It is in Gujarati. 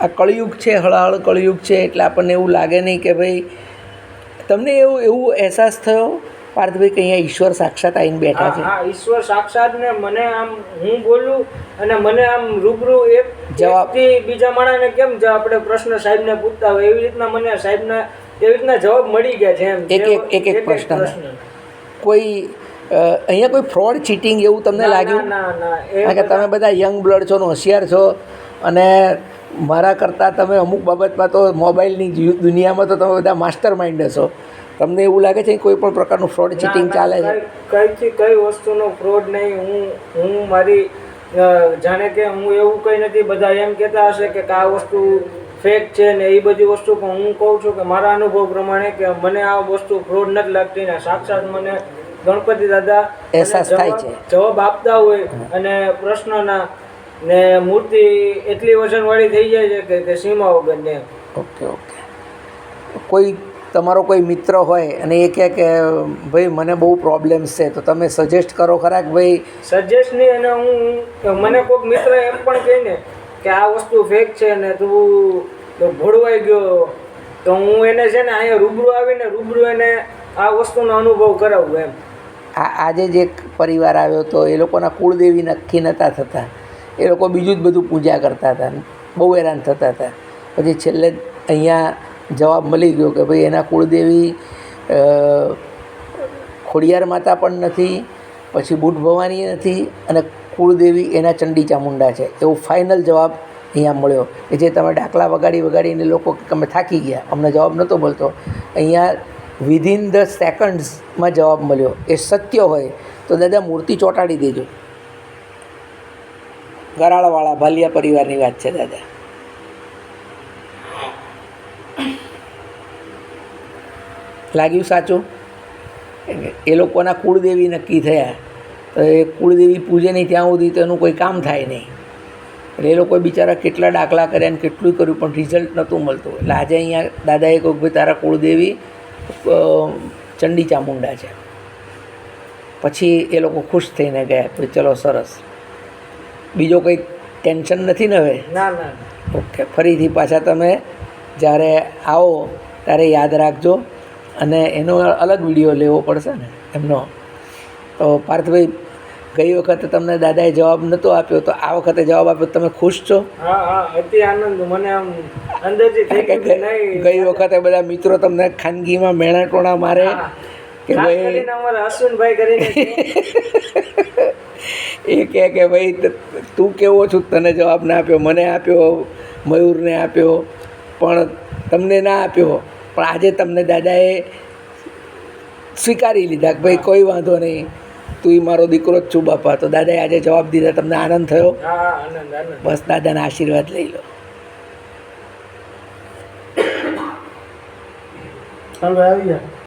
આ કળિયુગ છે હળહળ કળિયુગ છે એટલે આપણને એવું લાગે નહીં કે ભાઈ તમને એવું એવું અહેસાસ થયો? પાર્થભાઈ કે અહીંયા ઈશ્વર સાક્ષાત આવીને બેઠા છે. હા ઈશ્વર સાક્ષાત ને મને આમ હું બોલું અને મને આમ રૂબરૂ એક જવાબ. બીજા માણસને કેમ જે આપણે પ્રશ્ન સાહેબને પૂછતા હોય. એવી રીતના મને સાહેબને એવી રીતના જવાબ મળી ગયા છે એમ. એક- એક- એક- એક પ્રશ્ન. કોઈ અહીંયા કોઈ ફ્રોડ ચીટિંગ એવું તમને લાગ્યું? ના ના ના કારણ કે તમે બધા યંગ બ્લડ છો ને હોશિયાર છો અને મારા કરતાં તમે અમુક બાબતમાં તો મોબાઈલની દુનિયામાં તો તમે બધા માસ્ટર માઇન્ડ હશો. તમને એવું લાગે છે કે કોઈ પણ પ્રકારનું ફ્રોડ ચીટિંગ ચાલે છે? કઈ કઈ વસ્તુનો ફ્રોડ નહીં. હું હું મારી જાણે કે હું એવું કંઈ નથી બધા એમ કહેતા હશે કે આ વસ્તુ ફેક છે ને એ બધી વસ્તુ પણ હું કહું છું કે મારા અનુભવ પ્રમાણે કે મને આ વસ્તુ ફ્રોડ નથી લાગતી ને સાક્ષાત મને ગણપતિ દાદા અહેસાસ થાય છે. જવાબ આપતા હોય અને પ્રશ્નના ને મૂર્તિ એટલી વજનવાળી થઈ જાય છે કે તે સીમા વગરની. ઓકે ઓકે કોઈ તમારો કોઈ મિત્ર હોય અને એ કહે કે ભાઈ મને બહુ પ્રોબ્લેમ્સ છે. તો તમે સજેસ્ટ કરો ખરા કે ભાઈ સજેસ્ટ નહીં અને હું મને કોઈક મિત્ર એમ પણ કહે ને કે આ વસ્તુ ફેક છે ને તું તો ભોળવાઈ ગયો. તો હું એને છે ને અહીંયા રૂબરૂ આવીને રૂબરૂ એને આ વસ્તુનો અનુભવ કરાવું એમ. આ આજે જે એક પરિવાર આવ્યો હતો એ લોકોના કુળદેવી નક્કી નહોતા થતા. એ લોકો બીજું જ બધું પૂજા કરતા હતા બહુ હેરાન થતા હતા. પછી છેલ્લે અહીંયા જવાબ મળી ગયો કે ભાઈ એના કુળદેવી ખોડિયાર માતા પણ નથી, પછી બુટ ભવાની નથી અને કુળદેવી એના ચંડી ચામુંડા છે. એવો ફાઇનલ જવાબ અહીંયા મળ્યો કે જે તમે ડાકલા વગાડી વગાડીને લોકો તમે થાકી ગયા. અમને જવાબ નહોતો મળતો. અહીંયા વિધિન ધ સેકન્ડ્સમાં જવાબ મળ્યો. એ સત્ય હોય તો દાદા મૂર્તિ ચોંટાડી દેજો. ગરાળવાળા ભાલિયા પરિવારની વાત છે, દાદા. લાગ્યું સાચું? એ લોકોના કુળદેવી નક્કી થયા. તો એ કુળદેવી પૂજે નહીં ત્યાં સુધી તો એનું કોઈ કામ થાય નહીં. એટલે એ લોકોએ બિચારા કેટલા દાખલા કર્યા ને કેટલું કર્યું, પણ રિઝલ્ટ નહોતું મળતું. એટલે આજે અહીંયા દાદાએ કહ્યું ભાઈ, તારા કુળદેવી ચંડી ચામુંડા છે. પછી એ લોકો ખુશ થઈને ગયા તો ચલો સરસ. બીજો કંઈ ટેન્શન નથી ને હવે? ના ના ઓકે ફરીથી પાછા તમે જ્યારે આવો ત્યારે યાદ રાખજો અને એનો અલગ વીડિયો લેવો પડશે ને એમનો. તો પાર્થભાઈ ગઈ વખતે તમને દાદાએ જવાબ નહોતો આપ્યો તો આ વખતે જવાબ આપ્યો તમે ખુશ છો? ગઈ વખતે બધા મિત્રો તમને ખાનગીમાં મેણા ટોણા મારે. કે ભાઈ અમારા અશ્વિનભાઈ કરીને એ કહે કે ભાઈ તું કેવો છું? તને જવાબ ના આપ્યો મને આપ્યો મયુરને આપ્યો પણ તમને ના આપ્યો. પણ આજે તમને દાદાએ સ્વીકારી લીધા કે ભાઈ કોઈ વાંધો નહીં તું મારો દીકરો જ છું બાપા. તો દાદાએ આજે જવાબ દીધા તમને આનંદ થયો? હા હા આનંદ આનંદ. બસ દાદાના આશીર્વાદ લઈ લો. ચાલો આવી ગયા.